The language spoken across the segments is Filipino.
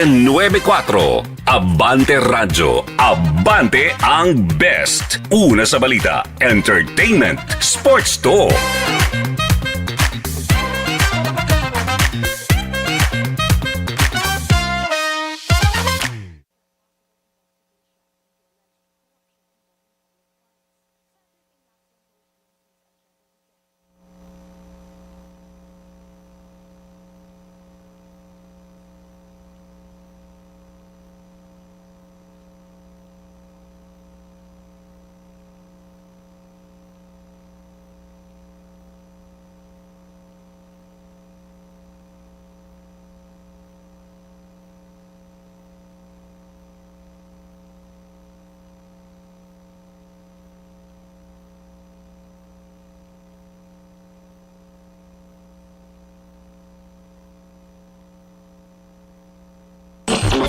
94 Abante Radyo Abante ang best. Una sa balita Entertainment Sports to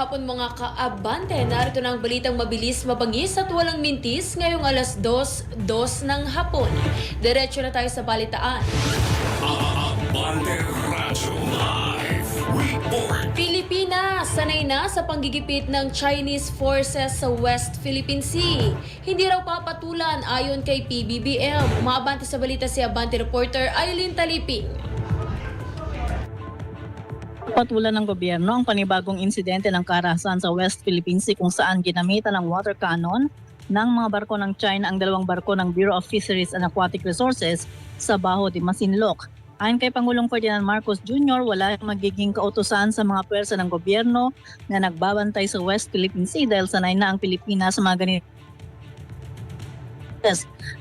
hapon mga kaabante. Narito na ang balitang mabilis, mabangis at walang mintis ngayong alas 2, 2 ng hapon. Diretso na tayo sa balitaan. Abante Radyo Live Report Pilipinas, sanay na sa panggigipit ng Chinese forces sa West Philippine Sea. Hindi raw papatulan ayon kay PBBM. Umabante sa balita si Abante reporter Eileen Taliping. Patulan ng gobyerno ang panibagong insidente ng karahasan sa West Philippine Sea kung saan ginamitan ng water cannon ng mga barko ng China ang dalawang barko ng Bureau of Fisheries and Aquatic Resources sa Baho de Masinloc. Ayon kay Pangulong Ferdinand Marcos Jr., wala magiging kautusan sa mga pwersa ng gobyerno na nagbabantay sa West Philippine Sea dahil sanay na ang Pilipinas sa mga ganito.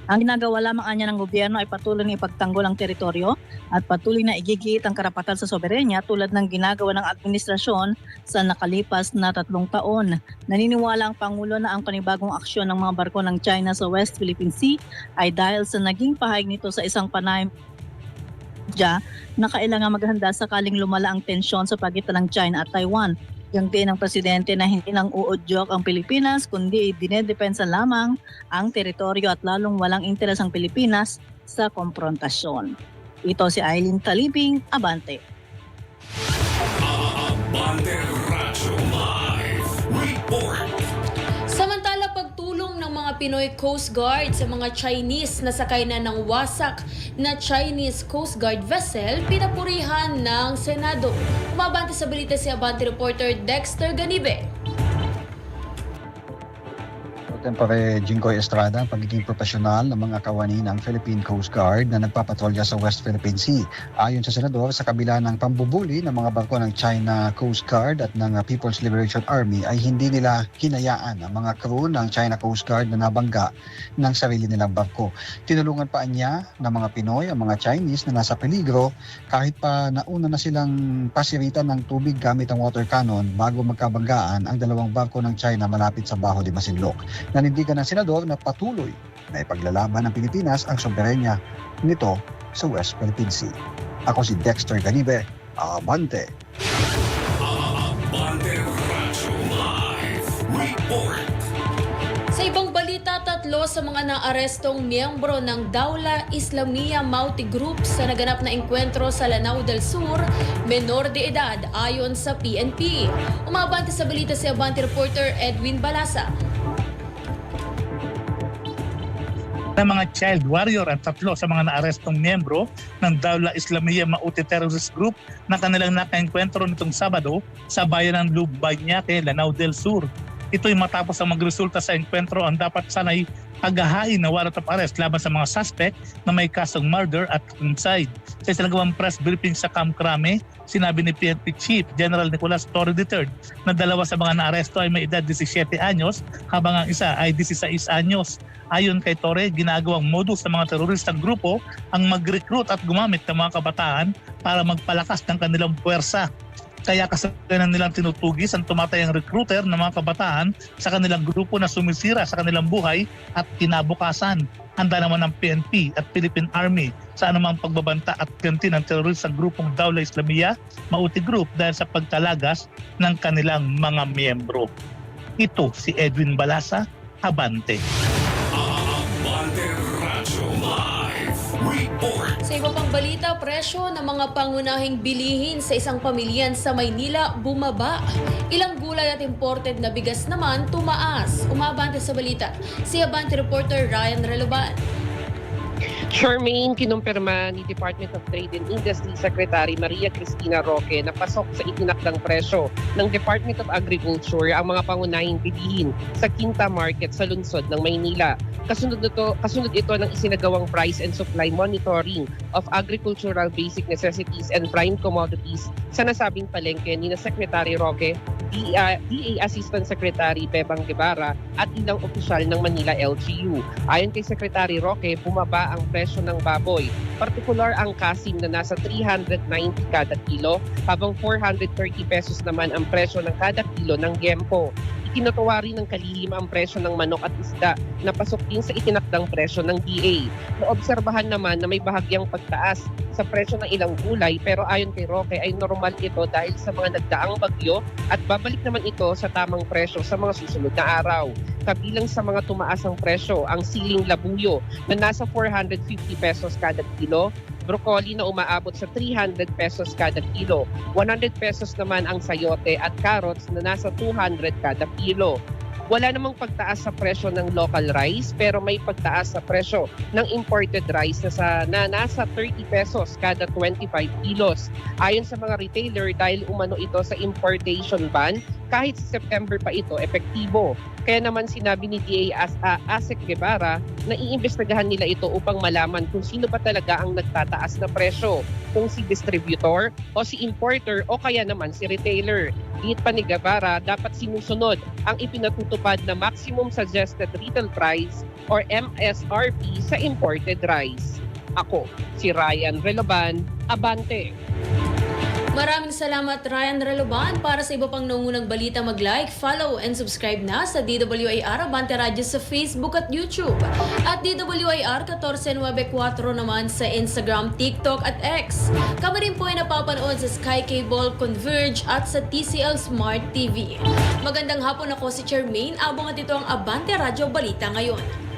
Ang ginagawa lamang anya ng gobyerno ay patuloy na ipagtanggol ang teritoryo at patuloy na igigit ang karapatan sa soberenya tulad ng ginagawa ng administrasyon sa nakalipas na tatlong taon. Naniniwala ang Pangulo na ang panibagong aksyon ng mga barko ng China sa West Philippine Sea ay dahil sa naging pahayag nito sa isang panayam na kailangan maghanda sakaling lumala ang tensyon sa pagitan ng China at Taiwan. Yang din ng presidente na hindi lang uudyok ang Pilipinas kundi dinedepensa lamang ang teritoryo at lalong walang interes ang Pilipinas sa komprontasyon. Ito si Eileen Talibing, Abante. Abante Radyo Live Report Samantala, pagtulong ng mga Pinoy Coast Guard sa mga Chinese na sakay na ng wasak na Chinese Coast Guard vessel, pinapurihan ng Senado. Umabante sa balita si Abante reporter Dexter Ganibe. Tempore Jinggoy Estrada, ang pagiging profesional ng mga kawani ng Philippine Coast Guard na nagpapatrolya sa West Philippine Sea. Ayon sa Senador, sa kabila ng pambubuli ng mga barko ng China Coast Guard at ng People's Liberation Army ay hindi nila hinayaan ang mga crew ng China Coast Guard na nabangga ng sarili nilang barko. Tinulungan pa niya ng mga Pinoy ang mga Chinese na nasa peligro kahit pa nauna na silang pasiritan ng tubig gamit ang water cannon bago magkabanggaan ang dalawang barko ng China malapit sa Baho de Masinloc nanindigan ng senador na patuloy na ipaglalaban ng Pilipinas ang soberenya nito sa West Philippine Sea. Ako si Dexter Ganibe, Abante. Abante Live Report Sa ibang balita, tatlo sa mga naarestong miyembro ng Daula Islamia Mauti Group sa naganap na engkwentro sa Lanao del Sur, menor de edad ayon sa PNP. Umabante sa balita si Abante reporter Edwin Balasa. Na mga child warrior at tatlo sa mga naarestong miyembro ng Daula Islamiyah Mauti Terrorist Group na kanilang nakaengkwentro nitong Sabado sa bayan ng Lubanyake, Lanao del Sur. Ito'y matapos ang magresulta sa engkwentro ang dapat sanay paghahain na warrant of arrest laban sa mga suspect na may kasong murder at homicide. Sa isinagawang press briefing sa Camp Crame, sinabi ni PNP Chief General Nicolas Torre III na dalawa sa mga naaresto ay may edad 17 anyos habang ang isa ay 16 anyos. Ayon kay Torre, ginagawang modus ng mga teroristang grupo ang mag-recruit at gumamit ng mga kabataan para magpalakas ng kanilang puwersa. Kaya kasaganang nilang tinutugis ang tumatayang recruiter ng mga kabataan sa kanilang grupo na sumisira sa kanilang buhay at kinabukasan. Handa naman ng PNP at Philippine Army sa anumang pagbabanta at ganti ng teroristang grupong Daula Islamia, Mauti Group dahil sa pagtalagas ng kanilang mga miyembro. Ito si Edwin Balasa. Abante Pang balita, presyo ng mga pangunahing bilihin sa isang pamilyan sa Maynila bumaba. Ilang gulay at imported na bigas naman tumaas. Umabante sa balita, si Abante reporter Ryan Reloban. Charmaine, kinumpirma ni Department of Trade and Industry Secretary Maria Cristina Roque na pasok sa itinakdang presyo ng Department of Agriculture ang mga pangunahing bilihin sa Quinta Market sa lungsod ng Maynila. Kasunod ito, kasunod ito ng isinagawang price and supply monitoring of agricultural basic necessities and prime commodities sa nasabing palengke ni na Secretary Roque, DA, DA Assistant Secretary Bebang Guevara at ilang opisyal ng Manila LGU. Ayon kay Secretary Roque, bumaba ang presyo ng baboy. Partikular ang kasim na nasa 390 kada kilo, habang 430 pesos naman ang presyo ng kada kilo ng gempo. Ikinutuwa rin ng kalihim ang presyo ng manok at isda na pasok din sa itinakdang presyo ng DA. Naobserbahan naman na may bahagyang pagtaas sa presyo ng ilang gulay pero ayon kay Roque ay normal ito dahil sa mga nagdaang bagyo at babalik naman ito sa tamang presyo sa mga susunod na araw. Kabilang sa mga tumaas ang presyo ang siling labuyo na nasa 450 pesos kada kilo, broccoli na umaabot sa 300 pesos kada kilo, 100 pesos naman ang sayote at carrots na nasa 200 kada kilo. Wala namang pagtaas sa presyo ng local rice pero may pagtaas sa presyo ng imported rice na, sa, na nasa 30 pesos kada 25 kilos. Ayon sa mga retailer dahil umano ito sa importation ban, kahit September pa ito epektibo. Kaya naman sinabi ni DA As, uh, Asek Guevara na iimbestigahan nila ito upang malaman kung sino ba talaga ang nagtataas na presyo, kung si distributor o si importer o kaya naman si retailer. Git pa ni Guevara, dapat sinusunod ang ipinatutupad na maximum suggested retail price or MSRP sa imported rice. Ako, si Ryan Reloban, Abante. Maraming salamat Ryan Reloban. Para sa iba pang nangunang balita, mag-like, follow, and subscribe na sa DWIR Abante Radio sa Facebook at YouTube. At DWIR 1494 naman sa Instagram, TikTok at X. Kami rin po ay napapanood sa Sky Cable, Converge at sa TCL Smart TV. Magandang hapon ako si Charmaine. Abang at ito ang Abante Radio Balita ngayon.